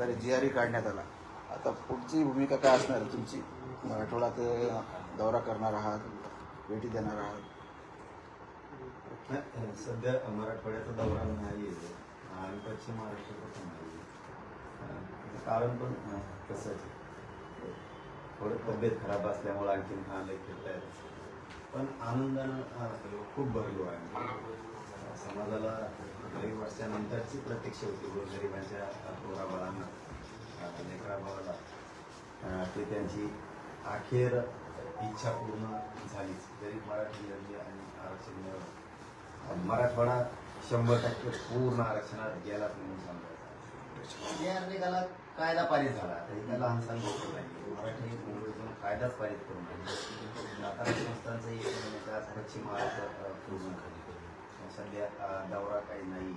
आधारे जी R E काढण्यात आला. आता पुढची भूमिका काय असणार आहे तुमची? मराठवाड्यात ते दौरा करणार आहात भेटी देणार आहात. नाही, सध्या मराठवाड्याचा दौरा नाही आहे. आणि पश्चिम महाराष्ट्राचा पण नाही आहे. कारण पण कसं आहे? थोडं तब्येत खराब असल्यामुळे आणखीन आलं फिरता येत पण आनंदानं खूप भरलो आहे. समाजाला काही वर्षानंतरची प्रत्यक्ष होती गोरगरिबांच्या पोरा बाळांना लेकरा ते त्यांची अखेर इच्छा पूर्ण झालीच. जरी मराठी लढली आणि आरक्षण मिळवलं मराठवाडा शंभर टक्के पूर्ण आरक्षणात गेलाच म्हणून सांगायचं. या निघाला कायदा पारित झाला. आता एका लहान सांगितलं नाही. मराठी मुंबईतून कायदाच पारित करून आणला. सातारा संस्थांचं एक म्हणजे महिन्याच्या पश्चिम महाराष्ट्र पूर्ण झाली. सध्या दौरा काही नाही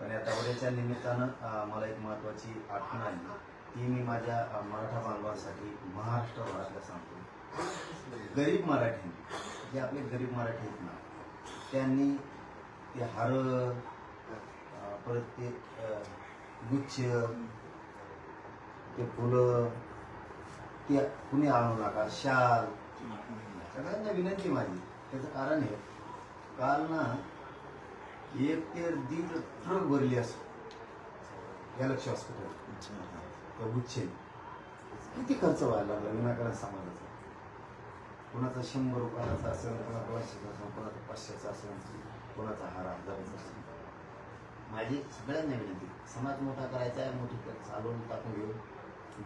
पण या दौऱ्याच्या निमित्तानं मला एक महत्वाची आठवण आली. ती मी माझ्या मराठा बांधवांसाठी महाराष्ट्रभरातल्या सांगतो. गरीब मराठी जे आपले गरीब मराठी आहेत ना त्यांनी ते हार परत ते गुच्छ ते फुलं ते कुणी आणू नका शाल सगळ्यांना विनंती माझी. त्याचं कारण आहे काल ना एक ते दीड ट्रक भरली असं. Galaxy hospital. त्या गुच्छे किती खर्च व्हायला लागला विनाकारण समाजाचा? कोणाचा शंभर रुपयाचा असेल कोणाचा दोनशेचा असेल कोणाचा पाचशेचा असेल कोणाचा हार हजाराचा असेल. माझी सगळ्यांना विनंती समाज मोठा करायचा आहे मोठी चालवून टाकून घेऊ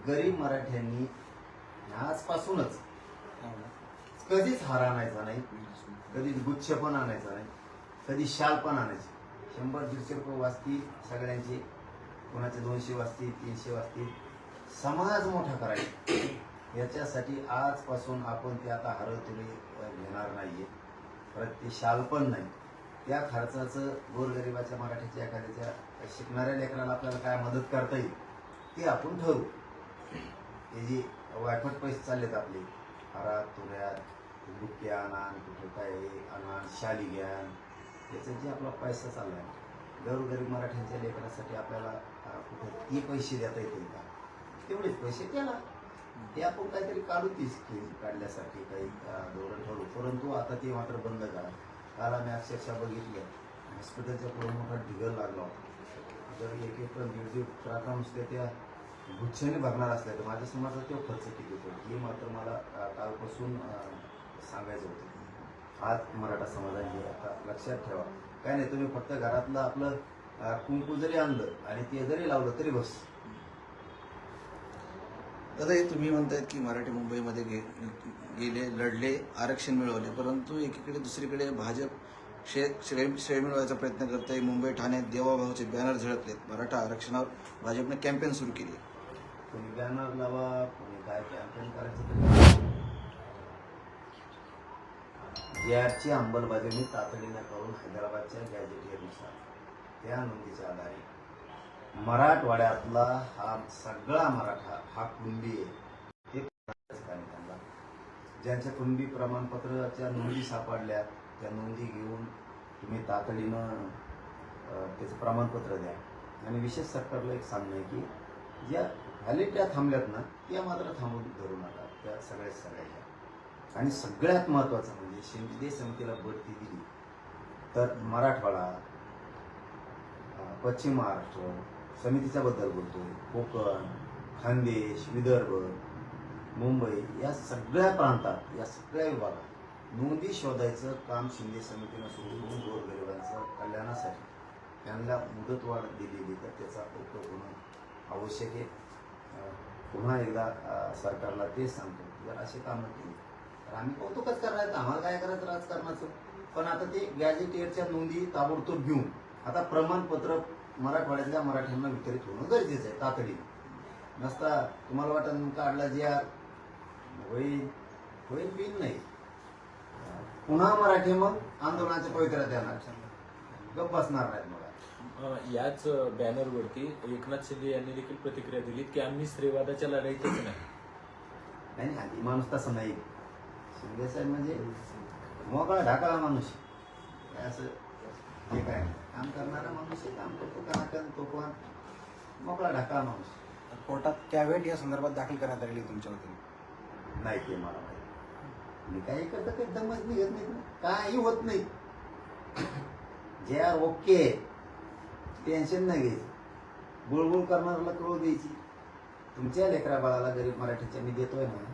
गरीब मराठ्यांनी आजपासूनच कधीच हार आणायचा नाही कधीच गुच्छ पण आणायचा नाही. कधी शाल पण आणायचे. शंभर दीडशे रुपये वाचतील सगळ्यांचे कोणाचे दोनशे वाचतील तीनशे वाचतील समाज मोठा करायचा. याच्यासाठी आजपासून आपण ते आता हरव तुले घेणार नाहीये. परत ते शाल पण नाही. त्या खर्चाचं गोरगरिबाच्या मराठीच्या एखाद्याच्या शिकणाऱ्या लेकराला आपल्याला काय मदत करता येईल ते आपण ठरवू. हे जे वायफट पैसे चाललेत आपले. हरात तुऱ्यात बुक्के आणान कुठे काय आणान शाली घ्या याचा जे आपला पैसा चालला आहे गरीब मराठ्यांच्या लेखनासाठी आपल्याला कुठं कुठे ते पैसे देता येतील का? तेवढेच पैसे त्याला. ते आपण काहीतरी काढू ती स्कीम काढण्यासाठी काही धोरण ठरवू. परंतु आता ते मात्र बंद करा काल आम्ही अक्षरशः बघितलं हॉस्पिटलच्या पुढे मोठा ढिगल लागला होता. जर एक एक दीड दीड ट्रका नुसत्या त्या गुच्छाने भरणार असल्या तर माझ्या समाजात तो खर्च किती होतो? हे मात्र मला कालपासून सांगायचं होतं. आज मराठा समाजाने आता लक्षात ठेवा. काय नाही तुम्ही फक्त घरातलं आपलं कुंकू जरी आणलं आणि ते जरी लावलं तरी बस. दादा हे तुम्ही म्हणतायत की मराठी मुंबईमध्ये गे गेले लढले आरक्षण मिळवले परंतु एकीकडे दुसरीकडे भाजप श्रेय श्रेय श्रेय मिळवायचा प्रयत्न करते मुंबई ठाण्यात देवाभाऊचे बॅनर झळकलेत. मराठा आरक्षणावर भाजपने कॅम्पेन सुरू केली. कोणी बॅनर लावा कोणी काय कॅम्पेन करायचं याची अंमलबजावणी तातडीनं करून हैदराबादच्या गॅजेटियरनुसार त्या नोंदीच्या आधारे. मराठवाड्यातला हा सगळा मराठा हा कुणबी आहे. हे त्यांना ज्यांच्या कुणबी प्रमाणपत्राच्या नोंदी सापडल्या त्या नोंदी घेऊन तुम्ही तातडीनं त्याचं प्रमाणपत्र द्या. आणि विशेष सरकारला एक सांगणं आहे की ज्या व्हॅलिट्या थांबल्यात ना त्या मात्र थांबून धरू नका. त्या सगळ्या सगळ्या आणि सगळ्यात महत्त्वाचं म्हणजे शिंदे समितीला बढती दिली. तर मराठवाडा पश्चिम महाराष्ट्र समितीच्या बद्दल बोलतो कोकण खानदेश विदर्भ मुंबई या सगळ्या प्रांतात या सगळ्या विभागात नोंदी शोधायचं काम शिंदे समितीनं सुरू करून गोरगरिबांचं कल्याणासाठी त्यांना मुदतवाढ दिलेली तर त्याचा उपयोग होणं आवश्यक आहे. पुन्हा एकदा सरकारला तेच सांगतो. जर असे कामं केली तर आम्ही कौतुकच करायचं आम्हाला काय करायचं? राजकारणाचं. पण आता ते गॅजेटियरच्या नोंदी ताबडतोब घेऊन आता प्रमाणपत्र मराठवाड्यातल्या मराठ्यांना वितरित होणं गरजेचं आहे तातडीने. नसता तुम्हाला वाटत काढला जे आर होईल. होईल बिल नाही. पुन्हा मराठी मग आंदोलनाच्या पवित्र्यात येणार. गप बसणार नाहीत अ, याच बॅनरवरती एकनाथ शिंदे यांनी देखील प्रतिक्रिया दिली की आम्ही स्त्रीवादाच्या लढाईतच नाही. नाही नाही आधी माणूस तसा नाही. शिंदे साहेब म्हणजे मोकळा ढाकाळा माणूस असं जे काय काम करणारा माणूस आहे काम करतो कनाकन तो पण मोकळा ढाकाळा माणूस कोर्टात कॅवेट या संदर्भात दाखल करण्यात आलेली तुमच्या वतीने नाही ते मला माहिती मी काही करता काही दमच निघत नाही. काही होत नाही. जे आर ओके टेन्शन नाही घ्यायचं. बुळबुळ करणाऱ्याला कळू द्यायची. तुमच्या लेकरा बाळाला गरीब मराठीच्या मी देतोय ना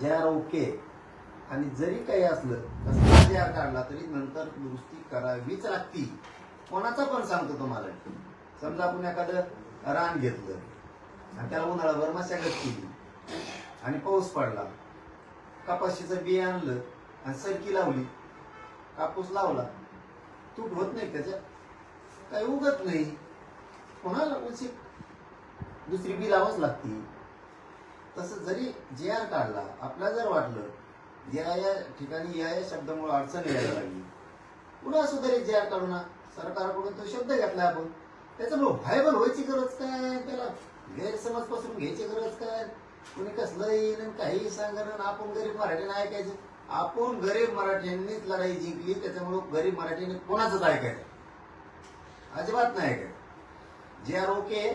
जे आर ओके आणि जरी काही असलं कसला जे आर काढला तरी नंतर दुरुस्ती करावीच लागती. कोणाचा पण सांगतो तुम्हाला. समजा आपण एखादं रान घेतलं आणि त्याला उन्हाळाभर मशागत केली आणि पाऊस पडला. कपाशीचं बी आणलं आणि सरकी लावली. कापूस लावला. तूट होत नाही त्याच्यात. काही उगत नाही. कोणाला उची दुसरी बी लावाच लागती. तसं जरी जे आर काढला आपला जर वाटलं या या ठिकाणी या या शब्दामुळे अडचण यायला लागली. पुन्हा सुधारित जे आर काढू ना सरकारकडून तो शब्द घेतला आपण. त्याच्यामुळे व्हायबल व्हायची गरज काय? त्याला गैरसमजपासून घ्यायची गरज काय? कोणी कसलं येईन काही सांगणं आपण गरीब मराठीने ऐकायचं. आपण गरीब मराठ्यांनीच लढाई जिंकली त्याच्यामुळे गरीब मराठीने कोणाचंच ऐकायचं? अजिबात नाही ऐकायचं. जे आर ओके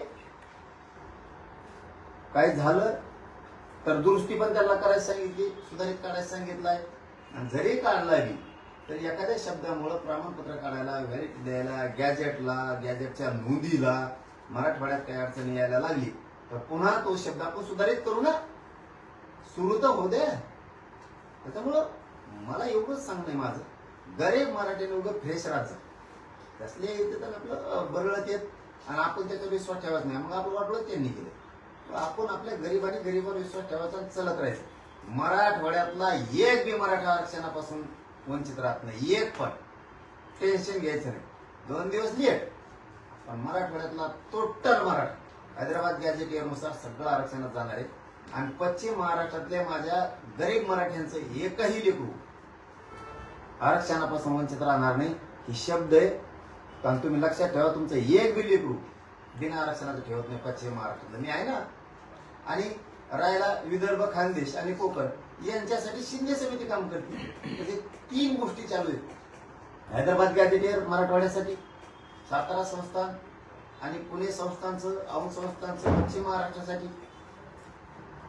काय झालं तर दुरुस्ती पण त्याला करायला सांगितली सुधारित काढायला सांगितलाय. आणि जरी काढला बी तर एखाद्या शब्दामुळं प्रमाणपत्र काढायला व्हॅलिटी द्यायला गॅजेटला गॅजेटच्या नोंदीला मराठवाड्यात काही अडचणी यायला लागली तर पुन्हा तो शब्द आपण सुधारित करू ना. सुरू तर होऊ द्या. त्याच्यामुळं मला एवढंच सांगणं आहे माझं. गरीब मराठीने उगं फ्रेश राहायचं तसले येते तर आपलं बरळत येत. आणि आपण त्याचा विश्वास ठेवायचा नाही. मग आपण वाटलं त्यांनी केलं. आपण आपल्या गरीब आणि गरीबावर विश्वास ठेवायचा चलत राहायचं. मराठवाड्यातला एक बी मराठा आरक्षणापासून वंचित राहत नाही. एक पण. टेन्शन घ्यायचं नाही. दोन दिवस लेट पण मराठवाड्यातला टोटल मराठा. हैदराबाद गॅजेटियरनुसार सगळं आरक्षणात जाणार आहे. आणि पश्चिम महाराष्ट्रातल्या माझ्या गरीब मराठ्यांचं एकही लेकरू आरक्षणापासून वंचित राहणार नाही. ही शब्द आहे. कारण तुम्ही लक्षात ठेवा तुमचं एक बी लेकरू बिना आरक्षणाचं ठेवत नाही पश्चिम महाराष्ट्रातलं. मी आहे ना? आणि राहायला विदर्भ खानदेश आणि कोकण यांच्यासाठी शिंदे समिती काम करते. म्हणजे तीन गोष्टी चालू आहेत. हैदराबाद गॅजेटियर मराठवाड्यासाठी सातारा संस्थान आणि पुणे संस्थानचं औंध संस्थानचं पश्चिम महाराष्ट्रासाठी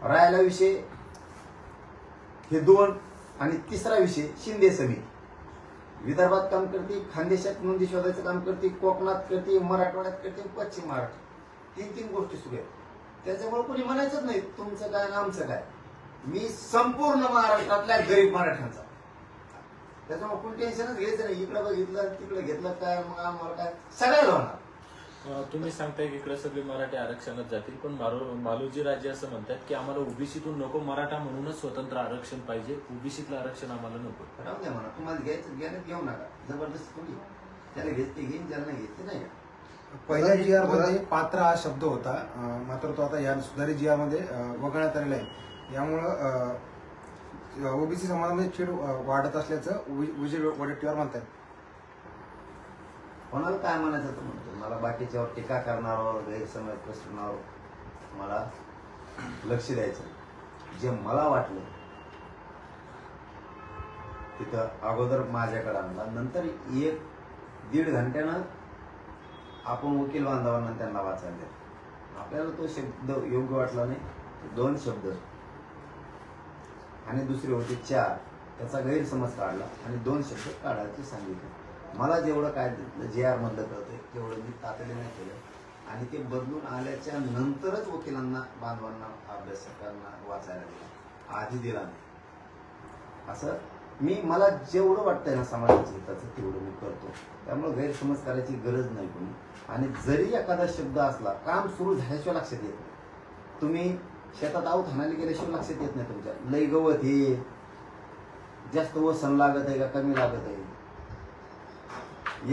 राहायला विषय हे दोन आणि तिसरा विषय शिंदे समिती. विदर्भात काम करते खानदेशात नोंदी शोधायचं काम करते कोकणात करते मराठवाड्यात करते पश्चिम महाराष्ट्र तीन तीन गोष्टी सुरू आहेत. त्याच्यामुळे कोणी म्हणायचंच नाही तुमचं काय आणि आमचं काय. मी संपूर्ण महाराष्ट्रातल्या गरीब मराठ्यांचा. त्याच्यामुळे कोणी टेन्शनच घ्यायचं नाही. इकडं बघितलं तिकडे घेतलं काय मग आम्हाला काय? सगळ्याला होणार. तुम्ही सांगताय की इकडे सगळे मराठी आरक्षणात जातील पण मालोजी राजे असं म्हणतात की आम्हाला ओबीसीतून नको मराठा म्हणूनच स्वतंत्र आरक्षण पाहिजे. ओबीसीतलं आरक्षण आम्हाला नको. राहू द्या म्हणा. तुम्हाला घ्यायचं घ्यायला घेऊ नका. जबरदस्ती थोडी त्याला घेत ते घेईन नाही घेत नाही. पहिल्या जी आरमध्ये पात्र हा शब्द होता. मात्र तो आता या सुधारित जी आरमध्ये वगळण्यात आलेला आहे. यामुळं ओबीसी समाजामध्ये चीड वाढत असल्याचं विजय वडेट्टीवार म्हणतात कोणाला काय म्हणायचं तर म्हणतो मला बाकीच्यावर टीका करणाऱ्यावर गैरसमज पसरवणावर मला लक्ष द्यायचं जे मला वाटलं तिथं अगोदर माझ्याकडे आणला. नंतर एक दीड घंट्यानं आपण वकील बांधवांना त्यांना वाचायला दिलं. आपल्याला तो शब्द योग्य वाटला नाही दोन शब्द. आणि दुसरी होती चार. त्याचा गैरसमज काढला आणि दोन शब्द काढायचे सांगितले. मला जेवढं काय जे आर मधलं कळतंय तेवढं मी तातडीने केलं. आणि ते बदलून आल्याच्या नंतरच वकिलांना बांधवांना अभ्यासकांना वाचायला दिला. आधी दिला नाही. असं मी मला जेवढं वाटतंय ना समाजाच्या हिताचं तेवढं मी करतो. त्यामुळे गैरसमज करायची गरज नाही कोणी. आणि जरी एखादा शब्द असला काम सुरू झाल्याशिवाय लक्षात येत नाही. तुम्ही शेतात आऊत हाणायला गेल्याशिवाय लक्षात येत नाही तुमच्या. लय गवत हे जास्त वसन लागत आहे का कमी लागत आहे?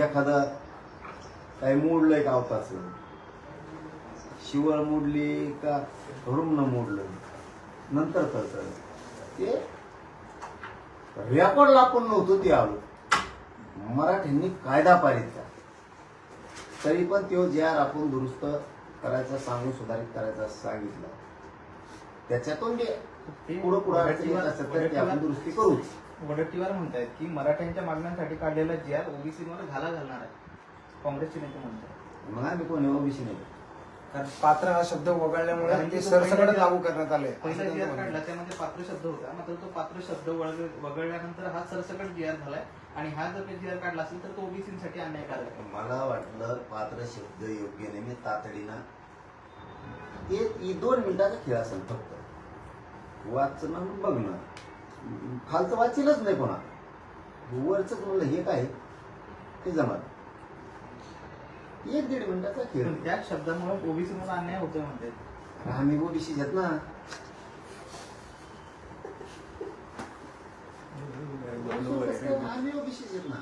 एखादं काही मोडलंय का अवताचं शिवळ मोडली का रुग्ण मोडलं? नंतर कळतं. ते रेकॉर्डला आपण नव्हतो ते आलो. मराठ्यांनी कायदा पारित केला तरी पण तो जे आर आपण दुरुस्त करायचा सांगून सुधारित करायचा सांगितलं. त्याच्यातून जे पुढं पुढं आपण दुरुस्ती करू. वडट्टीवार म्हणतायत की मराठ्यांच्या मागण्यांसाठी काढलेला जी आर ओबीसी वर घाला घालणार आहे. काँग्रेसचे नेते म्हणतात मग आम्ही कोणी ओबीसी नाही कारण पात्र हा शब्द वगळल्यामुळे कारण ते सरसकट लागू करण्यात आले पहिला जी आर काढला त्यामध्ये पात्र शब्द होता. मात्र तो पात्र शब्द वळग- वगळल्यानंतर हा सरसकट जी आर झालाय. आणि हा जर जी आर काढला असेल तर तो ओबीसीसाठी अन्यायकारक आहे. मला वाटलं पात्र शब्द योग्य नाही. मी तातडीनं हे दोन मिनिटाचा खेळ असेल फक्त. वाचणं बघणं. खालचं वाचेलच नाही कोणा वरच म्हणलं हे काय? ते जमत. एक दीड मिनिटाचा खेळ. त्या शब्दामुळे ओबीसी म्हणून अन्याय होतोय म्हणते. आम्ही ओबीसी घेत ना आम्ही ओबीसी घेत ना.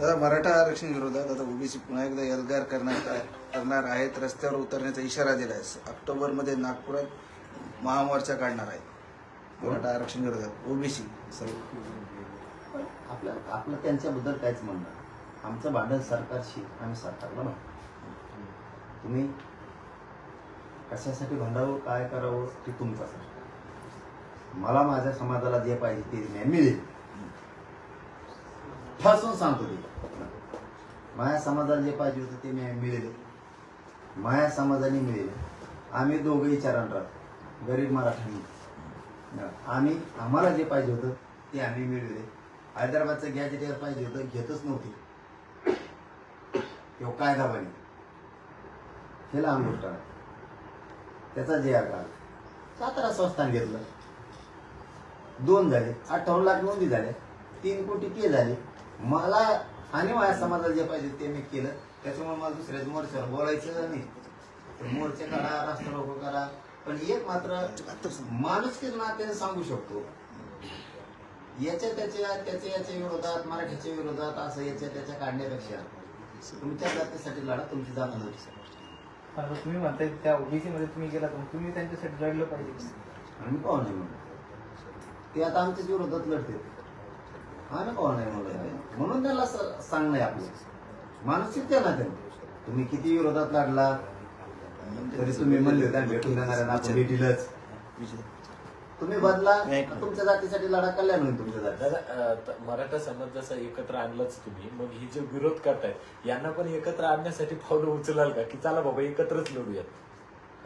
दादा मराठा आरक्षण विरोधात आता ओबीसी पुन्हा एकदा एल्गार करण्यात करणार आहेत रस्त्यावर उतरण्याचा इशारा दिला आहे ऑक्टोबरमध्ये नागपुरात महामोर्चा काढणार आहेत. मराठा आरक्षण विरोधात ओबीसी. सर्व आपल्या आपलं त्यांच्याबद्दल काहीच म्हणणं नाही. आमचं भांडण सरकारशी आम्ही सरकारला भांडतो तुम्ही कशासाठी भांडावं काय करावं ते तुमचा मला माझ्या समाजाला जे पाहिजे ते न्याय मिळेल. ठासून सांगतो ते. माझ्या समाजाला जे पाहिजे होतं ते न्याय मिळेल. माझ्या समाजाने मिळेल. आम्ही दोघं विचारांना राहतो. गरीब मराठी आम्ही आम्हाला जे पाहिजे होतं ते आम्ही मिळवले. हैदराबादचं गॅजेटियर पाहिजे होतं घेतच नव्हते. किंवा कायदा बने हे लहान गोष्ट आहे. त्याचा जे आकार सातारा संस्थान घेतलं. दोन झाले अठ्ठावन्न लाख नोंदी झाल्या तीन कोटी के झाले. मला आणि माझ्या समाजाला जे पाहिजे ते मी केलं. त्याच्यामुळे मला दुसऱ्याच मोर्चावर बोलायचं नाही. तर मोर्चे करा राष्ट्र रोको करा. पण एक मात्र माणुसकीच नात्याने सांगू शकतो. याच्या त्याच्या त्याच्या याच्या विरोधात मराठीच्या विरोधात असं याच्या त्याच्या काढण्यापेक्षा. तुमच्या जातीसाठी लढा तुमची जात आता तुम्ही म्हणताय त्या ओबीसी मध्ये तुम्ही गेला तर तुम्ही त्यांच्यासाठी लढलं पाहिजे. आम्ही पाहू नाही म्हणून. ते आता आमच्याच विरोधात लढते आम्ही पाहू नाही म्हणलं म्हणून त्यांना स- सांगणं आहे आपलं. मानसिक त्या ना तुम्ही किती विरोधात लढला तरी तुम्ही म्हणले होते आम्ही भेटून देणार आहे ना, आपण भेटीलच. तुम्ही बदला तुमच्या जातीसाठी लढा कल्याण होईल तुमच्या जाती दादा अं, त- मराठा समाज जसा एकत्र आणलाच तुम्ही मग ही जे विरोध करतायत यांना पण एकत्र आणण्यासाठी पावलं उचलाल का? की चला बाबा एकत्रच लढूयात.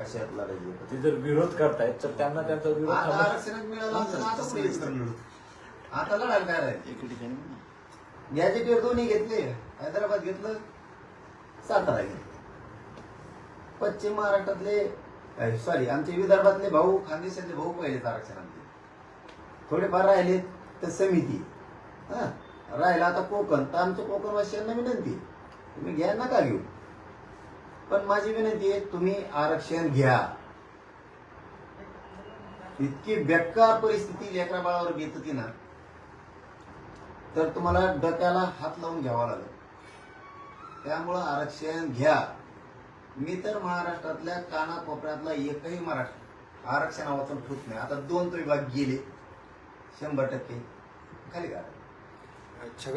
कशात लढायची ते जर विरोध करतायत तर त्यांना त्यांचा विरोध आता थांबवा- मिळालं असतं आता पुढे लढायला काय राहील? एके ठिकाणी. दोन्ही घेतले हैदराबाद घेतलं सातारा घेतलं. पश्चिम महाराष्ट्रातले सॉरी आमचे विदर्भातले भाऊ खानदेशातले भाऊ पहिलेच आरक्षणातले थोडेफार राहिले तर समिती. हा राहिला आता कोकण. तर आमच्या कोकणवासियांना विनंती तुम्ही घ्या नका घेऊ. पण माझी विनंती आहे तुम्ही आरक्षण घ्या. इतकी बेकार परिस्थिती लेकरा बाळावर घेत होती ना तर तुम्हाला डोक्याला हात लावून घ्यावा लागेल. त्यामुळं आरक्षण घ्या. मी तर महाराष्ट्रातल्या कानाकोपऱ्यातला एकही मराठा आरक्षण वाचून ठेवत नाही. आता दोन तो विभाग गेले. शंभर टक्के. खाली आरच्या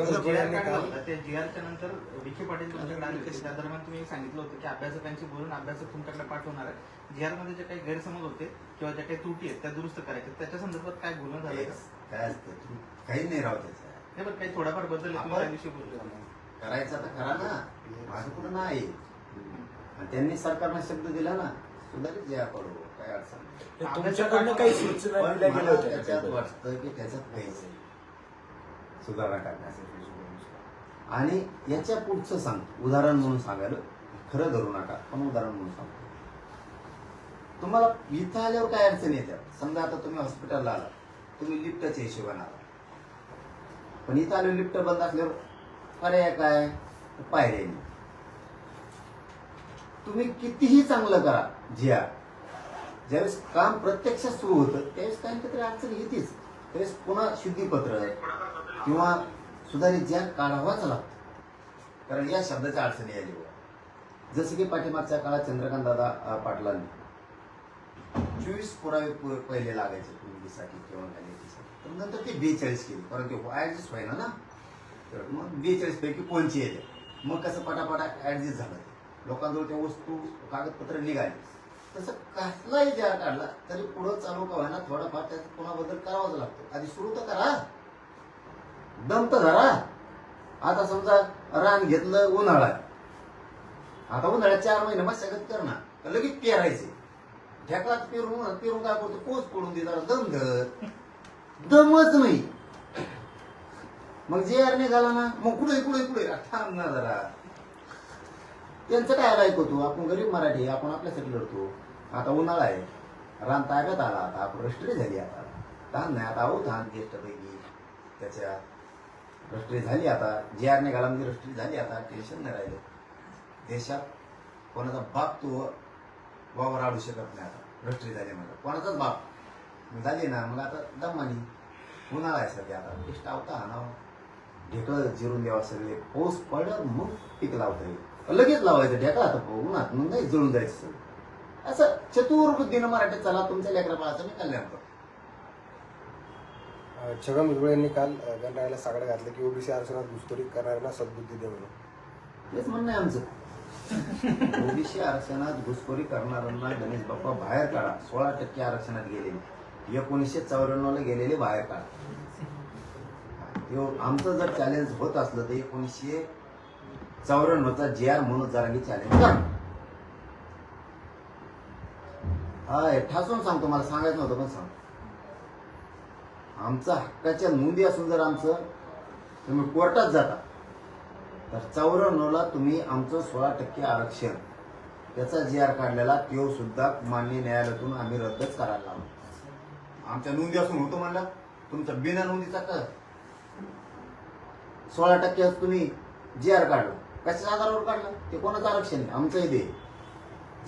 नंतर विखे पाटील दरम्यान तुम्ही सांगितलं होतं की अभ्यासकांशी बोलून अभ्यासक तुमच्याकडे पाठवणार आहे जी आरमध्ये जे काही गैरसमज होते किंवा ज्या काही त्रुटी आहेत त्या दुरुस्त करायच्या त्याच्या संदर्भात काय बोलणं झालं का? काय असतं? काही नाही राव त्याचं. नाही पण काही थोडाफार बदल दिवशी होते. करायचं तर करा ना. माझं कुठं नाही. त्यांनी सरकारनं शब्द दिला ना सुधारित जे करू काय अडचण तुमच्याकडनं काही सूचना पण दिल्या गेल्या मला होत्या त्याच्यात? वाटतं की त्याच्यात काहीच. सुधारणा करण्यासाठी आणि याच्या पुढचं सांग उदाहरण म्हणून सांगायला खरं धरू नका पण उदाहरण म्हणून सांगतो. तुम्हाला इथं आल्यावर काय अडचण येतात समजा आता तुम्ही हॉस्पिटलला आला तुम्ही लिफ्टच्या हिशोबाने आला पण इथं आले लिफ्ट बंद असल्यावर पर्याय काय? पायऱ्या. तुम्ही कितीही चांगलं करा जिया. ज्यावेळेस काम प्रत्यक्षात सुरू होतं त्यावेळेस काही अडचण येतेच. त्यावेळेस पुन्हा शुद्धीपत्र किंवा सुधारित ज्या काढावाच लागतो. कारण या शब्दाच्या अडचणी आली जसं की पाठीमागच्या काळात चंद्रकांत दादा पाटलांनी चोवीस पुरावे पहिले लागायचे पूर्वीसाठी किंवा कॅलिटीसाठी तर नंतर ते बेचाळीस केले. कारण ते ॲडजस्ट व्हायला ना. तर मग बेचाळीस पैकी कोणची येते? मग कसं पटापटा ॲडजस्ट झालं? लोकांजवळ त्या वस्तू कागदपत्र निघाली. तसं कसलाही ज्या काढला तरी पुढं चालू का व्हायना थोडाफार त्यात कोणाबद्दल करावाच लागतो. आधी सुरू तर करा. दम तर धरा. आता समजा रान घेतलं उन्हाळा आता उन्हाळ्यात चार महिने मशागत कर ना लगेच पेरायचे. ढेकळात पेरून पेरून काय करतो? पोच पडून दे जरा दम धर. दमच नाही. मग जे आर निघाला ना मग कुठे कुठे कुठे? थांब ना जरा. त्यांचं काय ऐकवतो आपण गरीब मराठी आपण आपल्यासाठी लढतो. आता उन्हाळा आहे. रान ताब्यात आला. आता आपण रष्ट्री झाली आता. धान नाही आता आहो धान ज्येष्ठपैकी त्याच्या रष्ट्री झाली आता. जे आर निघाला म्हणजे रष्ट्री झाली आता. टेन्शन नाही राहिलं. देशात कोणाचा बाप तो वावर आडू शकत नाही आता. रष्ट्री झाली म्हणजे कोणाचाच बाप झाली ना. मग आता दमानी उन्हाळा आहे सध्या आता. टेस्ट आवता हा ढेकळं जिरून द्यावा सगळे. पाऊस पडलं मग पीक लावता येईल. लगेच लावायचं ढेकळा आता उन्हात मग नाही जळून जायचं सगळं. असं चतुर बुद्धीनं मराठीत चला तुमच्या लेकरा बाळाचं मी कल्याण करतो. छगन भुजबळ यांनी काल गणरायाला साकडं घातलं की ओबीसी आरक्षणात घुसखोरी करणाऱ्यांना सद्बुद्धी द्या म्हणून. तेच म्हणणं आहे आमचं. ओबीसी आरक्षणात घुसखोरी करणाऱ्यांना गणेश बाप्पा बाहेर काढा. सोळा टक्के आरक्षणात गेलेले. एकोणीसशे चौऱ्याण्णवला गेलेले बाहेर काढा. आमचं जर चॅलेंज होत असलं तर एकोणीसशे चौऱ्याण्णवचा जे आर म्हणून जरांगी चॅलेंज करा. हाय ठासून सांगतो मला सांगायचं नव्हतं पण सांग. आमचा हक्काच्या नोंदी असून जर आमचं तुम्ही कोर्टात जाता तर चौऱ्याण्णवला तुम्ही आमचं सोळा टक्के आरक्षण. त्याचा जी आर काढलेला तो सुद्धा मान्य न्यायालयातून आम्ही रद्दच करायला लावलो आमच्या नोंदी असून होतो म्हणला तुमचा बिना नोंदीचा कर सोळा टक्के तुम्ही जी आर काढला. कशाच्या आधारावर काढला? ते कोणाचं आरक्षण आहे? आमचं इथे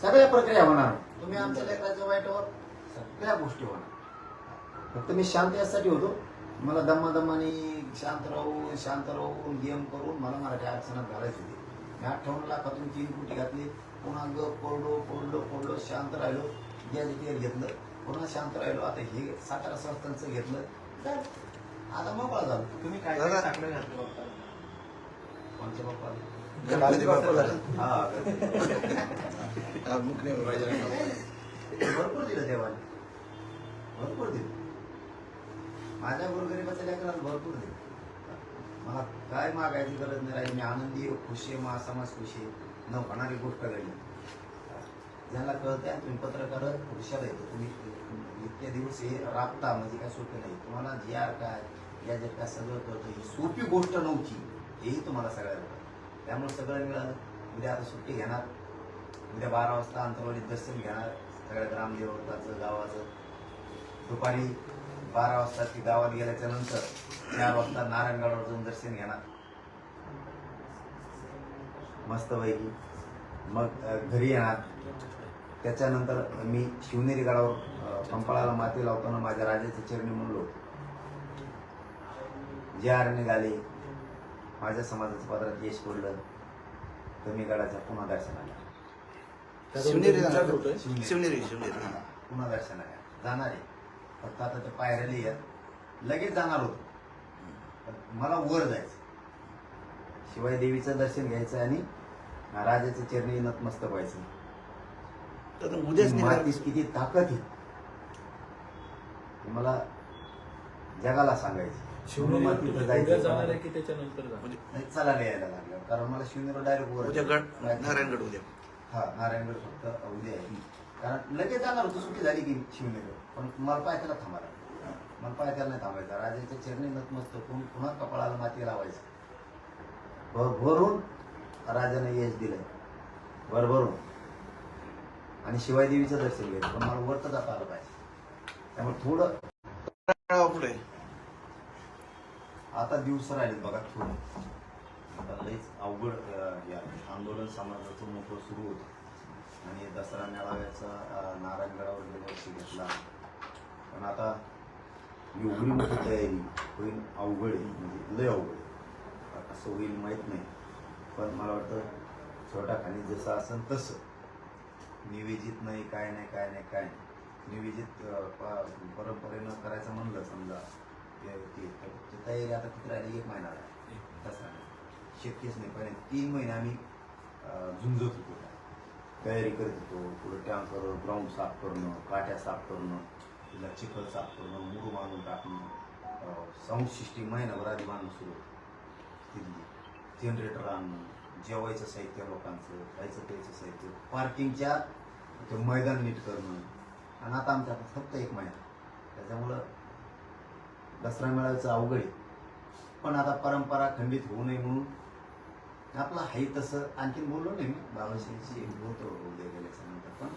सगळ्या प्रक्रिया होणार. तुम्ही आमच्या लेकराच्या वाईटावर सगळ्या गोष्टी होणार. फक्त मी शांत यासाठी होतो. मला दम्मा दम्माने शांत राहून शांत राहून गेम करून मला मराठी आरक्षणात घालायचे होते. मी अठ्ठावन्न लाखातून तीन कोटी घातले. पुन्हा ग पडलो पडलो पडलो शांत राहिलो. गॅजेटियर घेतलं. पुन्हा शांत राहिलो. आता हे सातारा संस्थांचं घेतलं. झालं. आता मोकळा झालो. तुम्ही काय साकडं घातलं बाप्पा? कोणच्या बाप्पा? गणपती बाप्पाला हा भरपूर दिलं देवाने भरपूर दिलं माझ्या गोरगरीबाच्या लेकराला भरपूर दिलं मला काय मागायची गरज नाही राहिली मी आनंदी आहे, खुशी आहे मा समाज खुशी आहे न होणारी गोष्ट घडली ज्यांना कळते तुम्ही पत्रकार हुशार येतो तुम्ही इतके दिवस हे राबता म्हणजे काय सोपे नाही तुम्हाला जी आर काय गॅजेट काय सगळं कळतं ही सोपी गोष्ट नव्हती हेही तुम्हाला सगळ्याला कळतं त्यामुळे सगळं मिळालं. उद्या आता सुट्टी घेणार. उद्या बारा वाजता अंतरवाडीत दर्शन घेणार. सगळ्या ग्रामदेवताचं गावाचं. दुपारी बारा वाजता ती गावात गेल्याच्यानंतर चार वाजता नारायणगडावर जाऊन दर्शन घेणार. मस्त पैकी. मग घरी येणार. त्याच्यानंतर मी शिवनेरी गडावर पंपाळाला माती लावताना माझ्या राजाचे चरणी म्हणलो जे आर निघाले माझ्या समाजाचं पदरात यश पडलं तर मी गडाच्या पुन्हा दर्शनाला शिवनेरी विचार जाणार होतोय. शिवनेरी. शिवनेरी हा, पुन्हा दर्शनाला जाणार आहे. फक्त आता ते पायऱ्याला येत लगेच जाणार होतो. पण मला वर जायचं. शिवाय देवीचं दर्शन घ्यायचं आणि राजाच्या चरणी नतमस्तक व्हायचं. तर उद्याच निघाल किती ताकद आहे. हे मला जगाला सांगायचं. जायचं जाणार आहे की त्याच्यानंतर जाणार? उद्या नाही, चालायला यायला लागलं कारण मला शिवनेर डायरेक्ट उद्या गड नारायणगड उद्या. हा नारायणगड फक्त उद्या आहे. कारण लगेच जाणार होतो सुट्टी झाली की शिवनेर. पण मला पाय त्याला थांबायला मला पाय त्याला नाही थांबायचा. राजाच्या चरणी नतमस्तक होऊन पुन्हा कपाळाला माती लावायचं? भरभरून राजाने यश दिलंय. भरभरून. आणि शिवाय देवीचं दर्शन घ्यायचं पण मला वर तर जाता आलं पाहिजे. त्यामुळे थोडं पुढे. आता दिवस राहिले बघा थोडे. आता लईच अवघड या आंदोलन समाजाचं मोठं सुरू होतं. आणि दसरा मेळाव्याचा नारायणगडावर गेल्या वर्षी घेतला. पण आता एवढी मोठी तयारी होईल अवघड आहे म्हणजे लय अवघड आहे. कसं होईल माहीत नाही. पण मला वाटतं छोटा खाली जसं असेल तसं. निवेदित नाही काय नाही काय नाही काय नाही. निवेदित प- परंपरेनं करायचं म्हणलं समजा. ते- ते- तर तयारी आता किती राहिली? एक महिना राहिला. तसं नाही शक्यच नाही पहिले तीन महिने आम्ही झुंजत होतो. तयारी करत होतो. पुढे टँकर ग्राउंड साफ करणं काट्या साफ करणं तिला चिखल साफ करणं मुरू बांधून टाकणं. साऊंड सिस्टीम महिनाभर आधी बांधणं सुरू होतं. तिथली जनरेटर आणणं जेवायचं साहित्य लोकांचं खायचं प्यायचं साहित्य पार्किंगच्या ते मैदान नीट करणं. आणि आता आमच्या फक्त एक महिना. त्याच्यामुळं दसरा मेळायचं अवघड आहे. पण आता परंपरा खंडित होऊ नये म्हणून आपलं आहे तसं. आणखीन बोललो नाही मी. बाबाशी बोलतो उद्या गेल्याच्यानंतर पण.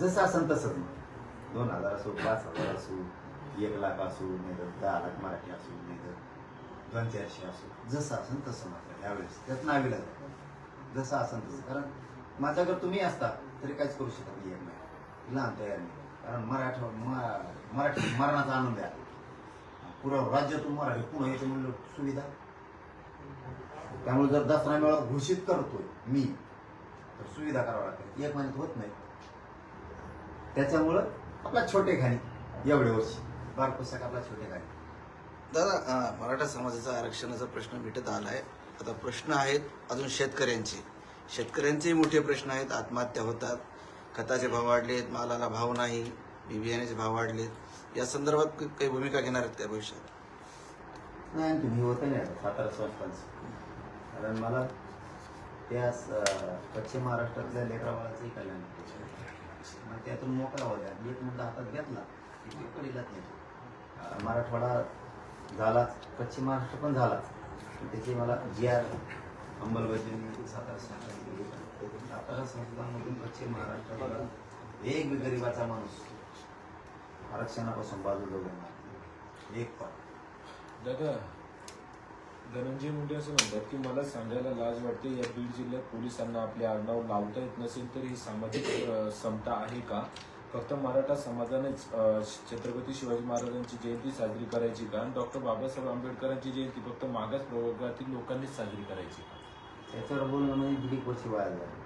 जसं असेल तसंच मग दोन हजार असो पाच हजार असो एक लाख असो नाही तर दहा लाख मराठी असो नाही तर दोन चारशे असो. जसं असेल तसं मात्र यावेळेस त्यात नावीला जसं असेल तसं कारण माझ्याकडे तुम्ही असता तरी काहीच करू शकत नाही. नाही लहान तयार नाही कारण मराठा मराठी मरणाचा आनंद आहे पुरा राज्यातून मराठी पुणे याचं म्हणलं सुविधा? त्यामुळे जर दसरा मेळा घोषित करतोय मी तर सुविधा करावं लागते एक महिन्यात होत नाही. त्याच्यामुळं आपला छोटे खाणी एवढे वर्ष. बार पुस्तक आपला छोटे खाणी. दादा मराठा समाजाचा आरक्षणाचा प्रश्न मिटत आलाय. आता प्रश्न आहेत अजून शेतकऱ्यांचे. शेतकऱ्यांचेही मोठे प्रश्न आहेत. आत्महत्या होतात. खताचे भाव वाढलेत. मालाला भाव नाही. बी बियाण्याचे भाव वाढलेत. या संदर्भात काही भूमिका घेणार आहेत त्या भविष्यात? नाही तुम्ही मी होतं नाही आता. सातारा संस्थांचं. कारण मला त्या स- पश्चिम महाराष्ट्रातल्या लेकराबाळाचंही कल्याण होतं. मग त्यातून मोकळा होत्या एक मुद्दा हातात घेतला. की ते पडीलाच नाही. अं, मराठवाडा झालाच. पश्चिम महाराष्ट्र पण झालाच. पण त्याची मला जी आर अंमलबजावणी सातारा संस्थान सातारा संस्थांमधून पश्चिम महाराष्ट्राला एक गरिबाचा माणूस आरक्षणापासून बाजूला उभा एक पण दादा धनंजय मुंडे असं म्हणतात की मला सांगायला लाज वाटते या बीड जिल्ह्यात पोलिसांना आपले आडनाव लावता येत नसेल तर ही सामाजिक समता आहे का? फक्त मराठा समाजानेच छत्रपती शिवाजी महाराजांची जयंती साजरी करायची का? आणि डॉक्टर बाबासाहेब आंबेडकरांची जयंती फक्त मागास प्रवर्गातील लोकांनीच साजरी करायची का? त्याच्यावर बोलणं म्हणजे दीड वर्षी वाया झालं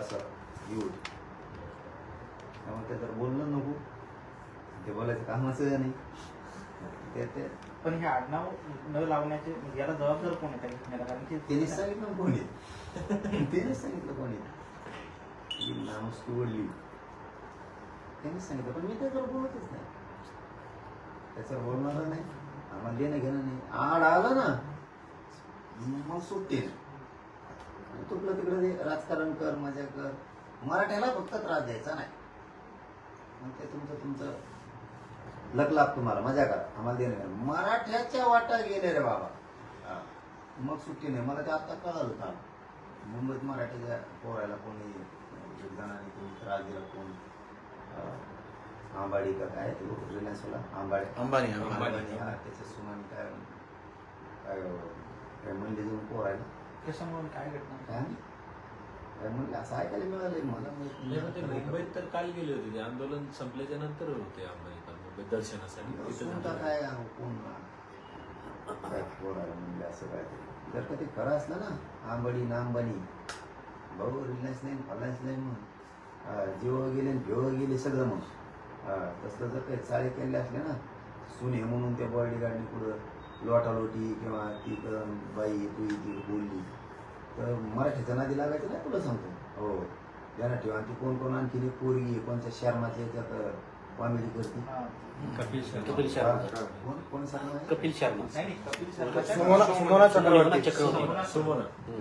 असं. येऊ. त्यामुळे त्याच्यावर बोलणं नको. ते बोलायचं कामाचं नाही. ते ते. पण हे आडनाव न लावण्याचे म्हणजे याला जबाबदार कोण आहे त्या घटनेला कारण की त्यांनी सांगितलं ना कोणी? त्यांनीच सांगितलं कोणी? ही नामस्तू वडली त्यांनीच सांगितलं पण मी त्याच्यावर बोलतच नाही. त्याच्यावर बोलणार नाही. आम्हाला देणं घेणं नाही. आड आला ना मग सुटते तुटलं तिकडे राजकारण कर मजा कर. मराठ्याला फक्त त्रास द्यायचा नाही. ते तुमचं तुमचं लक लाभ तुम्हाला मजा करा. आम्हाला देणं मराठ्याच्या वाटा गेले रे बाबा. मग सुट्टी नाही. मला ते आता कळालं होतं मुंबईत मराठीच्या पोरायला कोणी एक जणांनी कोणी त्रास दिला कोण? आंबाडी का काय ते रिलायन्सवाला? आंबाडे. अंबानी अंबानी. हा त्याच्या सुनाने काय काय काय म्हणले जाऊन पोरायला? कशामुळे काय घटना? काय काय? म्हणले असं ऐकायला मिळालं मला मुंबईत तर काल गेले होते. ते आंदोलन संपल्याच्या नंतर होते काल मुंबईत दर्शनासाठी. काय कोण पोरायला म्हणले असं काय जर का ते खरं असलं ना आंबाडी ना अंबानी भाऊ रिलायन्स नाही फलायन्स नाही मग जीव गेले भेव गेले सगळं मग. तसलं जर काही चाळे केले असले ना सुने म्हणून त्या बॉडी गाडीने पुढं लोटालोटी किंवा ती बाई तू ती बोलली. तर मराठीच्या नादी लागायचं नाही तुला सांगतो. हो. ज्यांना ठेवा. आणि ती कोण कोण आणखी एक पोरगी आहे, कोणत्या शर्माच्या याच्यात कॉमेडी करते. कपिल शर्मा. कपिल शर्मा. कोण कोण शर्मा आहे? कपिल शर्मा. नाही नाही कपिल शर्माच्या- सुमोना सुमोना चक्रवर्ती. चक्रवर्ती. सुमोना-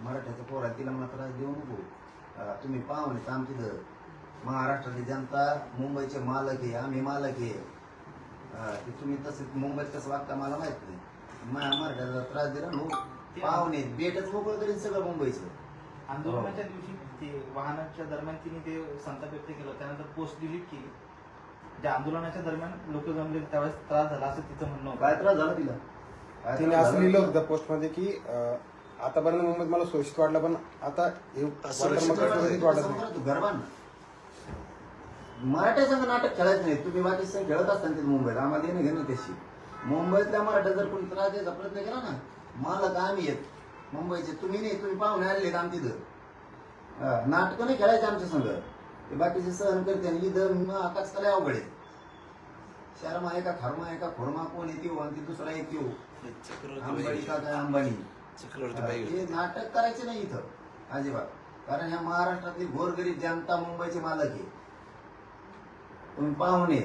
मराठ्याचं पोरा तिला मला त्रास देऊ नको. अं, तुम्ही पाहुणे तर आमची इथं महाराष्ट्रातली जनता मुंबईचे मालक आहे आम्ही मालक आहे. अं, ते तुम्ही तसं मुंबईत कसं वागता मला माहीत नाही. मा- मराठ्याला त्रास दिला नो पाहुणे बेटच मोकळं करीन सगळं मुंबईचं. आंदोलनाच्या दिवशी ते वाहनाच्या दरम्यान तिने ते संताप व्यक्त केलं. त्यानंतर पोस्ट डिलीट केली. ज्या आंदोलनाच्या दरम्यान लोक जमले त्यावेळेस त्रास झाला असं तिचं म्हणणं होतं. काय त्रास झाला तिला? काय तिने त्रास असं झाला? लिहिलं होतं त्या पोस्टमध्ये की अं, आतापर्यंत मुंबईत मला सुरक्षित वाटलं पण आता हे असुरक्षित वातावरण मला सुरक्षित वाटत नाही. तू संघ नाटक खेळायचं नाही तुम्ही बाकी संघ खेळत असताना तिथे मुंबईत. आम्हाला येणं घेणं त्याशी मुंबईतल्या मराठ्या जर कोणी त्रास द्यायचा प्रयत्न केला ना मालक आम्ही येत. मुंबईचे तुम्ही नाही तुम्ही पाहुणे आलेले आम तिथं नाटकं नाही खेळायचे आमच्या संघ. ते बाकीचे सहन करते आणि इथं आकाश कला अवघड आहे. शर्मा आहे का खर्मा आहे का खोरमा कोण येते आणि ती दुसरा येते अंबानी. का काय अंबानी. हे नाटक करायचे नाही इथं अजिबात. कारण ह्या महाराष्ट्रातली गोरगरीब जनता मुंबईचे मालक आहे. तुम्ही पाहुणे.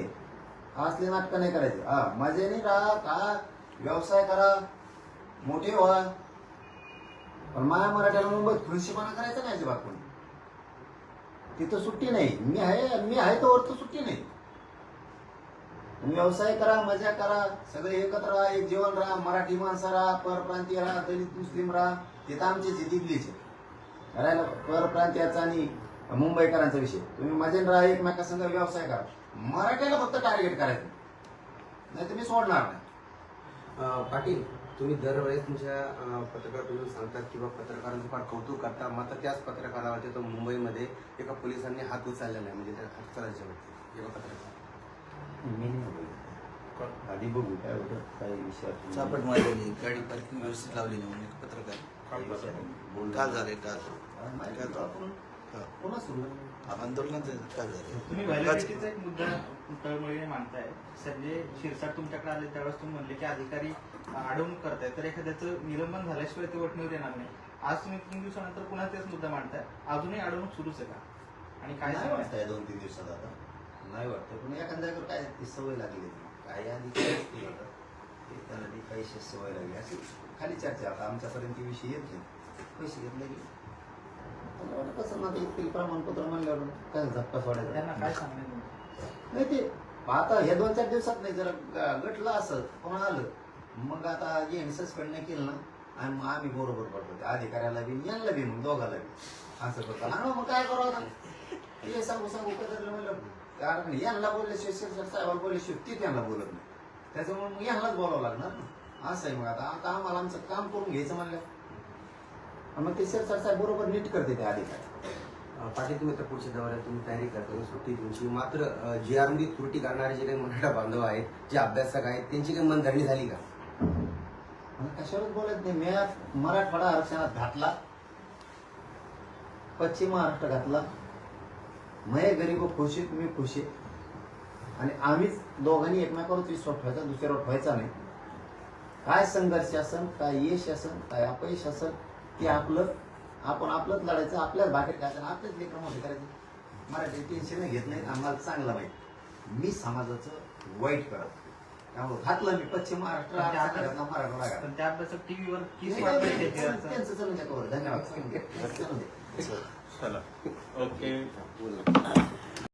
असले नाटक नाही करायचे. हा मजेने राहा का व्यवसाय करा. मोठे व्हा. पण माया मराठ्याला मुंबईत खुर्शीपणा करायचा नाही अजिबात कोणी. तिथं सुट्टी नाही. मी आहे मी आहे तर वरतं सुट्टी नाही. तुम्ही व्यवसाय करा मजा करा सगळे एकत्र राहा एक जेवण राहा मराठी माणसं राहा परप्रांतीय राहा दलित मुस्लिम राहा. तिथं आमचे जे दिल्लीचे करायला परप्रांतीयाचा आणि मुंबईकरांचा विषय. तुम्ही मजेन राहा एकमेकासंग व्यवसाय करा. मराठ्याला फक्त टार्गेट करायचं. नाही तुम्ही सोडणार नाही. पाटील तुम्ही दरवेळेस तुमच्या अं, पत्रकारातून सांगतात किंवा पत्रकारांचं फार कौतुक करता. मात्र त्याच पत्रकारावरती तो मुंबईमध्ये एका पोलिसांनी हात उचललेला आहे. म्हणजे त्या हातचा राज्यावरती एका पत्रकार मी नाही. आधी बघू काय होतं काय विषय चापट मारलेली गाडी पार्किंग व्यवस्थित लावली नाही म्हणून एक पत्रकार. काल झाले काल. काय. पुन्हा सुरू झाले? तुम्ही व्हॅलिडिटीचा एक मुद्दा तळमळीने मांडताय. संजय शिरसाट तुमच्याकडे आले त्यावेळेस तुम्ही म्हणले की अधिकारी अडवणूक करताय. तर एखाद्याचं निलंबन झाल्याशिवाय ते वटणीवर येणार नाही. आज तुम्ही तीन दिवसानंतर पुन्हा तेच मुद्दा मांडताय. अजूनही अडवणूक सुरूच आहे का? आणि काय? वाटतंय दोन तीन दिवसात आता. नाही वाटतं पण एखाद्याकडे काय ती सवय लागली काय आधी काय असते आता, ती पैसे सवय लागली. अशी खाली चर्चा. आता आमच्यापर्यंत विषय येत नाही. पैसे घेतले की? कसं ना ते प्रमाणपत्र म्हणल्यावर काय धक्का सोडायचा? त्यांना काय सांगणार? नाही ते आता हे दोन चार दिवसात नाही जरा ग- गटलं असं कोण आलं? मग आता जे सस्पेंड नाही केलं ना आणि मग आम्ही बरोबर पडतो. त्या अधिकाऱ्याला बी यांना बी मग दोघाला बी. असं करतो. हा मग काय करावं आता? हे सांगू सांगू कदरलं म्हणलं. कारण यांना बोलल्याशिवाय शिरसाट साहेबाला बोलल्याशिवाय ती त्यांना बोलत नाही. त्याच्यामुळे मग यांनाच बोलावं लागणार ना. असं आहे मग आता. आता आम्हाला आमचं काम करून घ्यायचं म्हणलं. मग ते शिरसाट साहेब बरोबर नीट करते ते अधिकारी पाटील तुम्ही तर पुढच्या दौऱ्यात तुम्ही तयारी करता सुट्टी तुमची. मात्र जी आरमध्ये त्रुटी करणारे जे काही मराठा बांधव आहेत जे अभ्यासक आहेत त्यांची काही मनधरणी झाली का? कशावरच बोलत नाही. मी मराठवाडा आरक्षणात घातला. पश्चिम महाराष्ट्र घातला. मये गरीब खुशी तुम्ही खुशी आणि आम्हीच दोघांनी एकमेकावरच विश्वास ठेवायचा दुसऱ्यावर ठेवायचा नाही. काय संघर्ष असन काय यश असन काय अपयश असन ते आपलं आपण आपलंच लढायचं आपल्याच घ्यायचं आणि आपल्याच लेकर मोठे करायचे. मराठी टेन्शन घेत नाही आम्हाला चांगलं माहिती मी समाजाचं वाईट करत त्यामुळे घातलं मी पश्चिम महाराष्ट्र मराठवाडा. धन्यवाद. चालू दे. ओके.